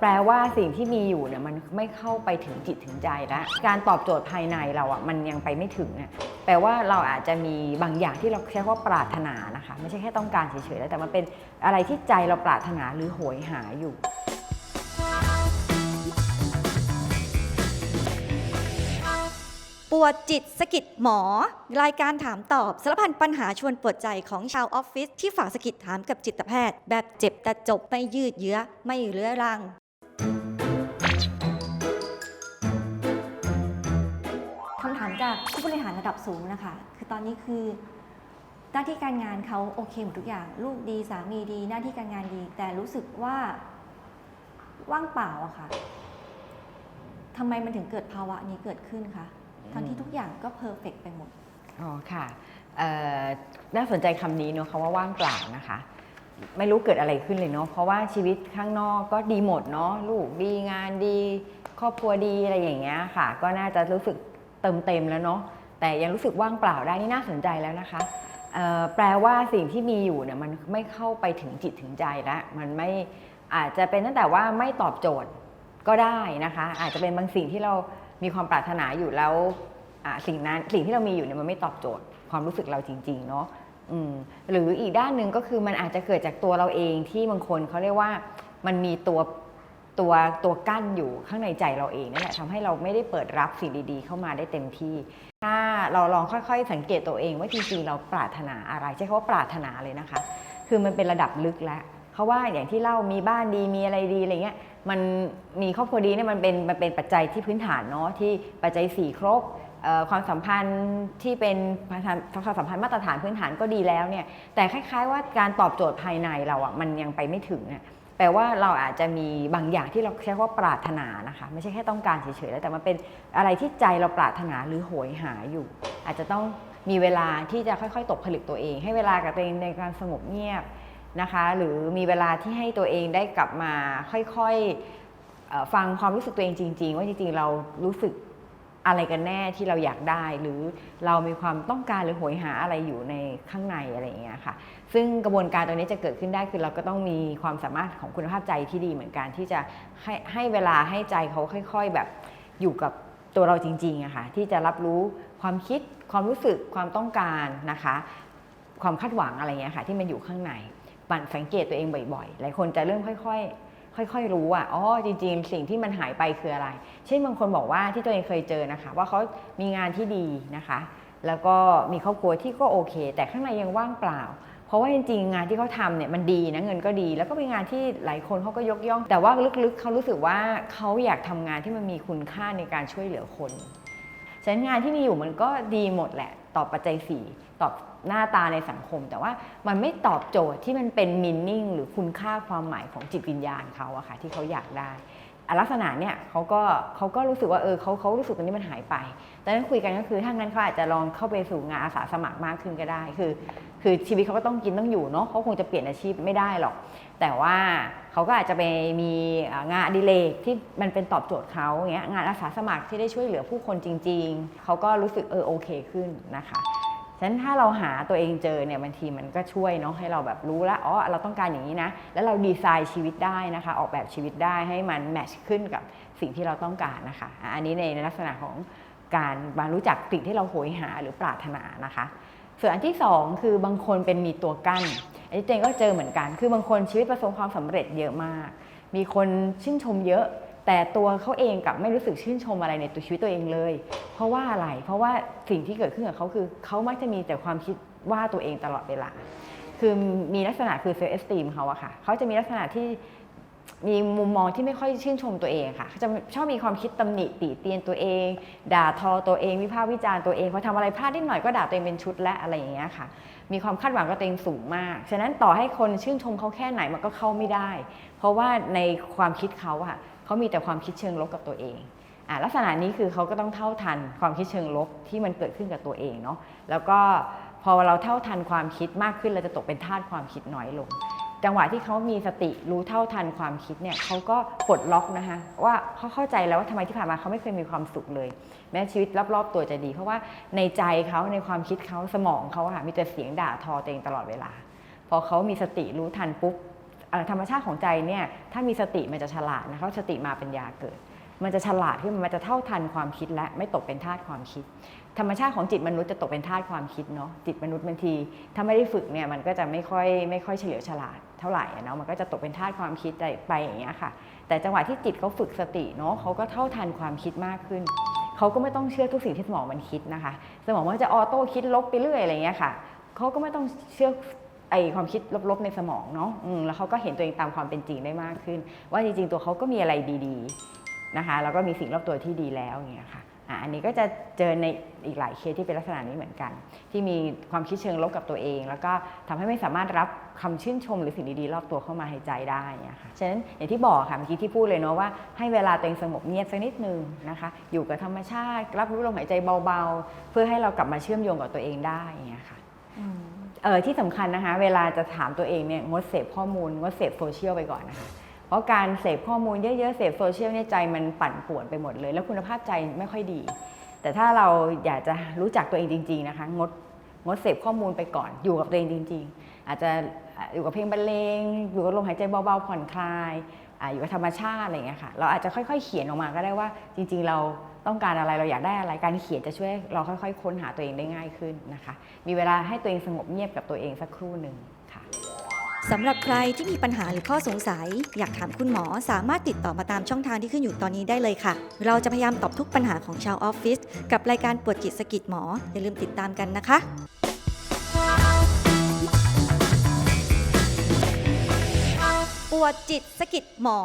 แปลว่าสิ่งที่มีอยู่เนี่ยมันไม่เข้าไปถึงจิตถึงใจแล้วการตอบโจทย์ภายในเราอะมันยังไปไม่ถึงเนี่ยแปลว่าเราอาจจะมีบางอย่างที่เราใช้คำว่าปรารถนานะคะ ไม่ใช่แค่ต้องการเฉยๆแล้วแต่มันเป็นอะไรที่ใจเราปรารถนาหรือโหยหาอยู่ปวดจิตสะกิดหมอ รายการถามตอบสารพันปัญหาชวนปวดใจของชาวออฟฟิศที่ฝากสะกิดถามกับจิตแพทย์ แบบเจ็บแต่จบไม่ยืดเยื้อ ไม่เรื้อรังากผู้บริหารระดับสูงนะคะ คือตอนนี้คือ หน้าที่การงานเขาโอเคหมดทุกอย่าง ลูกดีสามีดี หน้าที่การงานดี แต่รู้สึกว่าว่างเปล่าอะค่ะทำไมมันถึงเกิดภาวะนี้เกิดขึ้นคะทั้งที่ทุกอย่างก็เพอร์เฟกไปหมดอ๋อค่ะน่าสนใจคำนี้เนอะคำว่าว่างเปล่านะคะ ไม่รู้เกิดอะไรขึ้นเลยเนาะเพราะว่าชีวิตข้างนอกก็ดีหมดเนาะลูกดีงานดี ครอบครัวดีอะไรอย่างเงี้ยค่ะ ก็น่าจะรู้สึก เติมเต็มแล้วเนาะแต่ยังรู้สึกว่างเปล่าได้นี่น่าสนใจแล้วนะคะแปลว่าสิ่งที่มีอยู่เนี่ยมันไม่เข้าไปถึงจิตถึงใจแล้วมันไม่อาจจะเป็นตั้งแต่ว่าไม่ตอบโจทย์ก็ได้นะคะ อาจจะเป็นบางสิ่งที่เรามีความปรารถนาอยู่แล้วสิ่งนั้นสิ่งที่เรามีอยู่เนี่ยมันไม่ตอบโจทย์ความรู้สึกเราจริงๆเนาะหรืออีกด้านหนึ่งก็คือมันอาจจะเกิดจากตัวเราเองที่บางคนเขาเรียกว่ามันมีตัว ตัวตัวกั้นอยู่ข้างในใจเราเองนั่นแหละทำให้เราไม่ได้เปิดรับสิ่งดีๆ เข้ามาได้เต็มที่ ถ้าเราลองค่อยๆ สังเกตตัวเองว่าจริงๆเราปรารถนาอะไรใช้คำว่าปรารถนาเลยนะคะ คือมันเป็นระดับลึกแล้วเพราะว่าอย่างที่เล่ามีบ้านดีมีอะไรดีอะไรเงี้ยมันมีครอบครัวดีเนี่ยมันเป็นมันเป็นปัจจัยที่พื้นฐานเนาะที่ปัจจัยสี่ครบความสัมพันธ์ที่เป็นความสัมพันธ์มาตรฐานพื้นฐานก็ดีแล้วเนี่ยแต่คล้าย ๆ ว่าการตอบโจทย์ภายในเราอะมันยังไปไม่ถึงอะ แปลว่าเราอาจจะมีบางอย่างที่เราใช้คำว่าปรารถนานะคะ ไม่ใช่แค่ต้องการเฉยๆแล้วแต่มันเป็นอะไรที่ใจเราปรารถนาหรือโหยหาอยู่ อาจจะต้องมีเวลาที่จะค่อยๆ ตกผลึกตัวเอง ให้เวลากับตัวเองในการสงบเงียบนะคะ หรือมีเวลาที่ให้ตัวเองได้กลับมาค่อยๆฟังความรู้สึกตัวเองจริง ๆ ว่าจริงๆ เรารู้สึก อะไรกันแน่ที่เราอยากได้ หรือเรามีความต้องการหรือโหยหาอะไรอยู่ในข้างในอะไรอย่างเงี้ยค่ะ ซึ่งกระบวนการตรงนี้จะเกิดขึ้นได้คือเราก็ต้องมีความสามารถของคุณภาพใจที่ดีเหมือนกันที่จะให้ให้เวลาให้ใจเขาค่อย ๆ แบบอยู่กับตัวเราจริงๆอะค่ะที่จะรับรู้ความคิดความรู้สึกความต้องการนะคะ ความคาดหวังอะไรเงี้ยค่ะที่มันอยู่ข้างในบันสังเกตตัวเองบ่อยๆ หลายคนจะเริ่มค่อย ๆ ค่อยๆรู้ว่าอ๋อจริงๆ สิ่งที่มันหายไปคืออะไร เช่นบางคนบอกว่าที่ตัวเองเคยเจอนะคะ ว่าเขามีงานที่ดีนะคะ แล้วก็มีครอบครัวที่ก็โอเค แต่ข้างในยังว่างเปล่า เพราะว่าจริงๆ งานที่เขาทำเนี่ยมันดีนะเงินก็ดี แล้วก็เป็นงานที่หลายคนเขาก็ยกย่อง แต่ว่าลึกๆเขารู้สึกว่าเขาอยากทำงานที่มันมีคุณค่าในการช่วยเหลือคนฉะนั้นงานที่มีอยู่มันก็ดีหมดแหละตอบปัจจัยสี่ตอบ หน้าตาในสังคม แต่ว่ามันไม่ตอบโจทย์ที่มันเป็นมินนิ่งหรือคุณค่าความหมายของจิตวิญญาณเขาอะค่ะที่เขาอยากได้ลักษณะเนี่ยเขาก็เขาก็รู้สึกว่าเออเขาเขารู้สึกตรงนี้มันหายไปดังนั้นคุยกันก็คือถ้างั้นเขาอาจจะลองเข้าไปสู่งานอาสาสมัครมากขึ้นก็ได้ คือ คือชีวิตเขาก็ต้องกินต้องอยู่เนาะเขาคงจะเปลี่ยนอาชีพไม่ได้หรอก แต่ว่าเขาก็อาจจะไปมีงานอดิเรกที่มันเป็นตอบโจทย์เขาเงี้ยงานอาสาสมัครที่ได้ช่วยเหลือผู้คนจริง ๆเขาก็รู้สึกเออโอเคขึ้นนะคะ ฉะนั้นถ้าเราหาตัวเองเจอเนี่ยบางทีมันก็ช่วยเนาะให้เราแบบรู้ล้วอ๋อเราต้องการอย่างนี้นะ แล้วเราดีไซน์ชีวิตได้นะคะ ออกแบบชีวิตได้ให้มันแมชขึ้นกับสิ่งที่เราต้องการนะคะ อันนี้ในลักษณะของการมารู้จักสิ่งที่เราโหยหาหรือปรารถนานะคะส่วนอันที่สองคือบางคนเป็นมีตัวกั้นอันนี้เจนก็เจอเหมือนกัน คือบางคนชีวิตประสบความสำเร็จเยอะมาก มีคนชื่นชมเยอะ แต่ตัวเขาเองกับไม่รู้สึกชื่นชมอะไรในตัวชีวิตตัวเองเลย เพราะว่าอะไร เพราะว่าสิ่งที่เกิดขึ้นกับเขาคือเขามักจะมีแต่ความคิดว่าตัวเองตลอดเวลา คือมีลักษณะคือเซลล์เอสตีมเขาอะค่ะเขาจะมีลักษณะที่ มีมุมมองที่ไม่ค่อยชื่นชมตัวเองค่ะจะชอบมีความคิดตำหนิติเตียนตัวเอง ด่าทอตัวเอง วิพากษ์วิจารณ์ตัวเองพอทำอะไรพลาดนิดหน่อยก็ด่าตัวเองเป็นชุดและอะไรอย่างเงี้ยค่ะ มีความคาดหวังกับตัวเองสูงมาก ฉะนั้นต่อให้คนชื่นชมเขาแค่ไหนมันก็เข้าไม่ได้ เพราะว่าในความคิดเขาอะเขามีแต่ความคิดเชิงลบกับตัวเองอะลักษณะนี้คือเขาก็ต้องเท่าทันความคิดเชิงลบที่มันเกิดขึ้นกับตัวเองเนาะแล้วก็พอเราเท่าทันความคิดมากขึ้นเราจะตกเป็นทาสความคิดน้อยลง จังหวะที่เขามีสติรู้เท่าทันความคิดเนี่ยเขาก็ปลดล็อกนะคะว่าเขาเข้าใจแล้วว่าทำไมที่ผ่านมาเขาไม่เคยมีความสุขเลย แม้ชีวิตรอบๆ ตัวจะดี เพราะว่าในใจเขาในความคิดเขาสมองเขาค่ะมีแต่เสียงด่าทอตัวเองตลอดเวลา พอเขามีสติรู้ทันปุ๊บธรรมชาติของใจเนี่ยถ้ามีสติมันจะฉลาดนะคะสติมาเป็นยาเกิด มันจะฉลาดขึ้นมันจะเท่าทันความคิดและไม่ตกเป็นทาสความคิด ธรรมชาติของจิตมนุษย์จะตกเป็นทาสความคิดเนาะจิตมนุษย์บางที ถ้าไม่ได้ฝึกเนี่ยมันก็จะไม่ค่อยไม่ค่อยเฉลียวฉลาดเท่าไหร่เนาะมันก็จะตกเป็นทาสความคิดไปอย่างเงี้ยค่ะ แต่จังหวะที่จิตเขาฝึกสติเนาะเขาก็เท่าทันความคิดมากขึ้นเขาก็ไม่ต้องเชื่อทุกสิ่งที่สมองมันคิดนะคะ สมองมันจะออโต้คิดลบไปเรื่อยอะไรเงี้ยค่ะเขาก็ไม่ต้องเชื่อไอความคิดลบๆในสมองเนาะแล้วเขาก็เห็นตัวเองตามความเป็นจริงได้มากขึ้น ว่าจริงๆตัวเขาก็มีอะไรดีๆ นะคะแล้วก็มีสิ่งรอบตัวที่ดีแล้วอย่างเงี้ยค่ะอันนี้ก็จะเจอในอีกหลายเคสที่เป็นลักษณะนี้เหมือนกัน ที่มีความคิดเชิงลบกับตัวเอง แล้วก็ทำให้ไม่สามารถรับคำชื่นชมหรือสิ่งดีๆรอบตัวเข้ามาให้ใจได้เนี่ยค่ะฉะนั้นอย่างที่บอกค่ะเมื่อกี้ที่พูดเลยเนาะว่าให้เวลาตัวเองสงบเงียบสักนิดนึงนะคะ อยู่กับธรรมชาติ รับรู้ลมหายใจเบาๆ เพื่อให้เรากลับมาเชื่อมโยงกับตัวเองได้อย่างเงี้ยค่ะเออที่สำคัญนะคะ เวลาจะถามตัวเองเนี่ยงดเสพข้อมูลงดเสพโซเชียลไปก่อนนะคะ ราะการเสพข้อมูลเยอะๆ เสพโซเชียลเนี่ยใจมันปั่นป่วนไปหมดเลย แล้วคุณภาพใจไม่ค่อยดี แต่ถ้าเราอยากจะรู้จักตัวเองจริง ๆนะคะ งดงดเสพข้อมูลไปก่อน อยู่กับตัวเองจริง ๆ อาจจะอยู่กับเพลงบรรเลง อยู่กับลมหายใจเบาๆ ผ่อนคลายออยู่กับธรรมชาติอะไรอย่างเงี้ยค่ะ เราอาจจะค่อยๆ เขียนออกมาก็ได้ว่า จริง ๆ เราต้องการอะไร เราอยากได้อะไร การเขียนจะช่วยเราค่อย ๆ ค้นหาตัวเองได้ง่ายขึ้นนะคะ มีเวลาให้ตัวเองสงบเงียบกับตัวเองสักครู่หนึ่งค่ะ สำหรับใครที่มีปัญหาหรือข้อสงสัย อยากถามคุณหมอสามารถติดต่อมาตามช่องทางที่ขึ้นอยู่ตอนนี้ได้เลยค่ะ เราจะพยายามตอบทุกปัญหาของชาวออฟฟิศกับรายการปวดจิตสะกิดหมอ อย่าลืมติดตามกันนะคะปวดจิตสะกิดหมอ